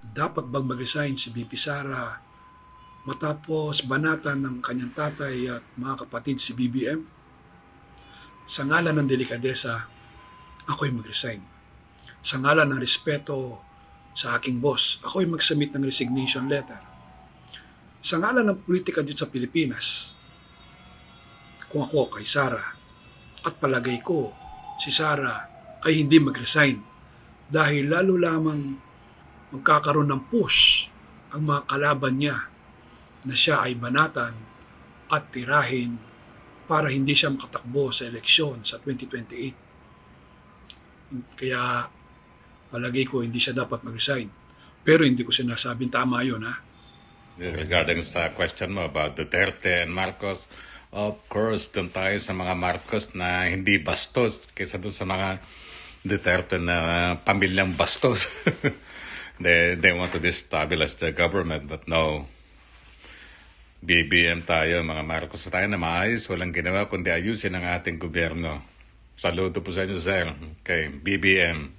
dapat bang mag-resign si BP Sara matapos banatan ng kanyang tatay at mga kapatid si BBM? Sa ngalan ng delikadesa, ako'y mag-resign. Sa ngalan ng respeto sa aking boss, ako'y mag-submit ng resignation letter. Sa ngalan ng politika dito sa Pilipinas, kung ako kay Sara, at palagay ko si Sara ay hindi mag-resign dahil lalo lamang magkakaroon ng push ang mga kalaban niya na siya ay banatan at tirahin para hindi siya makatakbo sa eleksyon sa 2028. Kaya palagay ko hindi siya dapat mag-resign. Pero hindi ko sinasabing tama yun ha. Regarding sa question mo about Duterte and Marcos, of course, doon tayo sa mga Marcos na hindi bastos kaysa doon sa mga Duterte na pamilyang bastos. they, they want to destabilize the government, but no. BBM tayo, mga Marcos tayo na maayos, walang ginawa kundi ayusin ang ating gobyerno. Saludo po sa inyo, sir. Okay, BBM.